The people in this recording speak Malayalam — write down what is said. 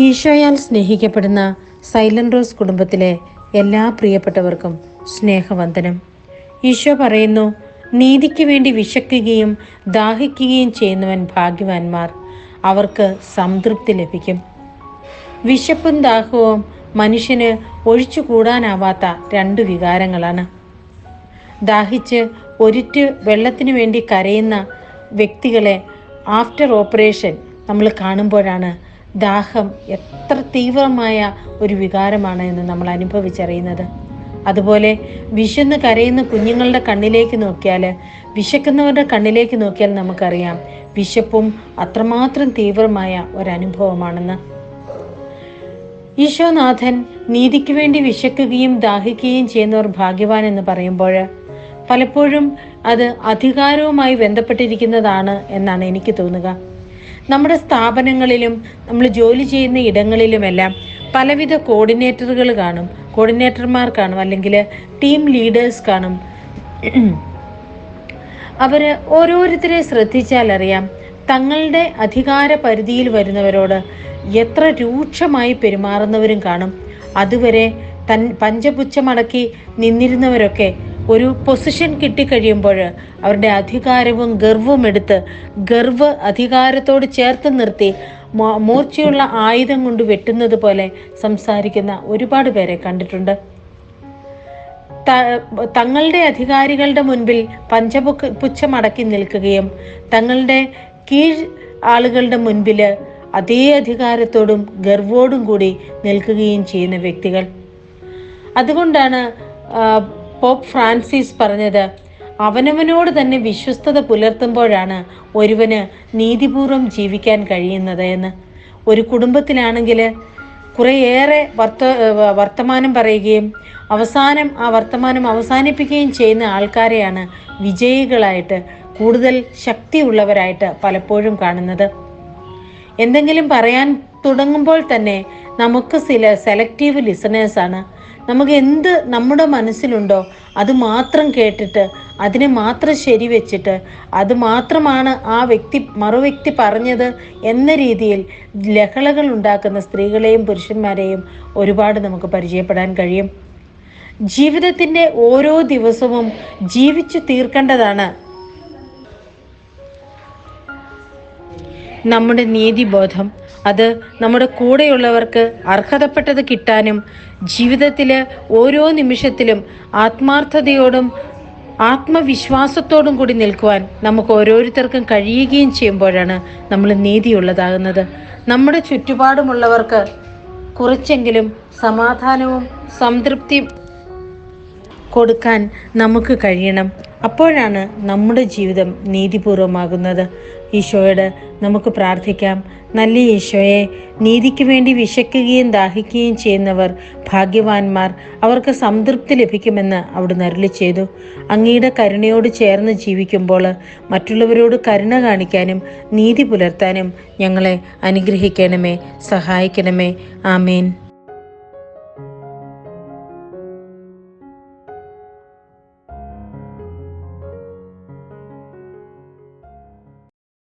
ഈശോയാൽ സ്നേഹിക്കപ്പെടുന്ന സൈലന്റ് റോസ് കുടുംബത്തിലെ എല്ലാ പ്രിയപ്പെട്ടവർക്കും സ്നേഹവന്ദനം. ഈശോ പറയുന്നു നീതിക്ക് വേണ്ടി വിശക്കുകയും ദാഹിക്കുകയും ചെയ്യുന്നവൻ ഭാഗ്യവാന്മാർ. അവർക്ക് സംതൃപ്തി ലഭിക്കും. വിശപ്പും ദാഹവും മനുഷ്യന് ഒഴിച്ചുകൂടാനാവാത്ത രണ്ട് വികാരങ്ങളാണ്. ദാഹിച്ച് ഒരിറ്റ് വെള്ളത്തിന് വേണ്ടി കരയുന്ന വ്യക്തികളെ ആഫ്റ്റർ ഓപ്പറേഷൻ നമ്മൾ കാണുമ്പോഴാണ് ദാഹം എത്ര തീവ്രമായ ഒരു വികാരമാണ് എന്ന് നമ്മൾ അനുഭവിച്ചറിയുന്നത്. അതുപോലെ വിശന്ന് കരയുന്ന കുഞ്ഞുങ്ങളുടെ കണ്ണിലേക്ക് നോക്കിയാൽ വിശക്കുന്നവരുടെ കണ്ണിലേക്ക് നോക്കിയാൽ നമുക്കറിയാം വിശപ്പും അത്രമാത്രം തീവ്രമായ ഒരനുഭവമാണെന്ന്. ഈശോനാഥൻ നീതിക്ക് വേണ്ടി വിശക്കുകയും ദാഹിക്കുകയും ചെയ്യുന്നവർ ഭാഗ്യവാൻ എന്ന് പറയുമ്പോൾ പലപ്പോഴും അത് അധികാരവുമായി ബന്ധപ്പെട്ടിരിക്കുന്നതാണ് എന്നാണ് എനിക്ക് തോന്നുക. നമ്മുടെ സ്ഥാപനങ്ങളിലും നമ്മൾ ജോലി ചെയ്യുന്ന ഇടങ്ങളിലുമെല്ലാം പലവിധ കോർഡിനേറ്ററുകൾ കാണും. കോർഡിനേറ്റർമാർ കാണും. അല്ലെങ്കിൽ ടീം ലീഡേഴ്സ് കാണും. അവർ ഓരോരുത്തരെ ശ്രദ്ധിച്ചാലറിയാം തങ്ങളുടെ അധികാര പരിധിയിൽ വരുന്നവരോട് എത്ര രൂക്ഷമായി പെരുമാറുന്നവരും കാണും. അതുവരെ തൻ പഞ്ചപുച്ഛമടക്കി നിന്നിരുന്നവരൊക്കെ ഒരു പൊസിഷൻ കിട്ടിക്കഴിയുമ്പോൾ അവരുടെ അധികാരവും ഗർവും എടുത്ത് ഗർവ് അധികാരത്തോട് ചേർത്ത് നിർത്തി മൂർച്ചയുള്ള ആയുധം കൊണ്ട് വെട്ടുന്നത് പോലെ സംസാരിക്കുന്ന ഒരുപാട് പേരെ കണ്ടിട്ടുണ്ട്. തങ്ങളുടെ അധികാരികളുടെ മുൻപിൽ പഞ്ചപുക്ക് പുച്ഛമടക്കി നിൽക്കുകയും തങ്ങളുടെ കീഴ് ആളുകളുടെ മുൻപിൽ അതേ അധികാരത്തോടും ഗർവോടും കൂടി നിൽക്കുകയും ചെയ്യുന്ന വ്യക്തികൾ. അതുകൊണ്ടാണ് പോപ്പ് ഫ്രാൻസിസ് പറഞ്ഞത് അവനവനോട് തന്നെ വിശ്വസ്തത പുലർത്തുമ്പോഴാണ് ഒരുവന് നീതിപൂർവം ജീവിക്കാൻ കഴിയുന്നത് എന്ന്. ഒരു കുടുംബത്തിലാണെങ്കിൽ കുറേയേറെ വർത്ത വർത്തമാനം പറയുകയും അവസാനം ആ വർത്തമാനം അവസാനിപ്പിക്കുകയും ചെയ്യുന്ന ആൾക്കാരെയാണ് വിജയികളായിട്ട് കൂടുതൽ ശക്തിയുള്ളവരായിട്ട് പലപ്പോഴും കാണുന്നത്. എന്തെങ്കിലും പറയാൻ തുടങ്ങുമ്പോൾ തന്നെ നമുക്ക് ചില സെലക്റ്റീവ് ലിസണേഴ്സാണ് നമുക്ക് എന്ത് നമ്മുടെ മനസ്സിലുണ്ടോ അത് മാത്രം കേട്ടിട്ട് അതിനെ മാത്രം ശരിവെച്ചിട്ട് അത് മാത്രമാണ് ആ വ്യക്തി മറു വ്യക്തി പറഞ്ഞത് എന്ന രീതിയിൽ ലഹളകൾ ഉണ്ടാക്കുന്ന സ്ത്രീകളെയും പുരുഷന്മാരെയും ഒരുപാട് നമുക്ക് പരിചയപ്പെടാൻ കഴിയും. ജീവിതത്തിന്റെ ഓരോ ദിവസവും ജീവിച്ചു തീർക്കേണ്ടതാണ് നമ്മുടെ നീതിബോധം അത് നമ്മുടെ കൂടെയുള്ളവർക്ക് അർഹതപ്പെട്ടത് കിട്ടാനും ജീവിതത്തിൽ ഓരോ നിമിഷത്തിലും ആത്മാർത്ഥതയോടും ആത്മവിശ്വാസത്തോടും കൂടി നിൽക്കുവാൻ നമുക്ക് ഓരോരുത്തർക്കും കഴിയുകയും ചെയ്യുമ്പോഴാണ് നമ്മൾ നീതിയുള്ളതാകുന്നത്. നമ്മുടെ ചുറ്റുപാടുമുള്ളവർക്ക് കുറച്ചെങ്കിലും സമാധാനവും സംതൃപ്തിയും കൊടുക്കാൻ നമുക്ക് കഴിയണം. അപ്പോഴാണ് നമ്മുടെ ജീവിതം നീതിപൂർവമാകുന്നത് ഈശോയോട് നമുക്ക് പ്രാർത്ഥിക്കാം. നല്ല ഈശോയെ നീതിക്ക് വേണ്ടി വിശക്കുകയും ദാഹിക്കുകയും ചെയ്യുന്നവർ ഭാഗ്യവാന്മാർ. അവർക്ക് സംതൃപ്തി ലഭിക്കുമെന്ന് അവിടുന്ന് അരുളി ചെയ്തു. അങ്ങയുടെ കരുണയോട് ചേർന്ന് ജീവിക്കുമ്പോൾ മറ്റുള്ളവരോട് കരുണ കാണിക്കാനും നീതി പുലർത്താനും ഞങ്ങളെ അനുഗ്രഹിക്കണമേ സഹായിക്കണമേ. ആമേൻ.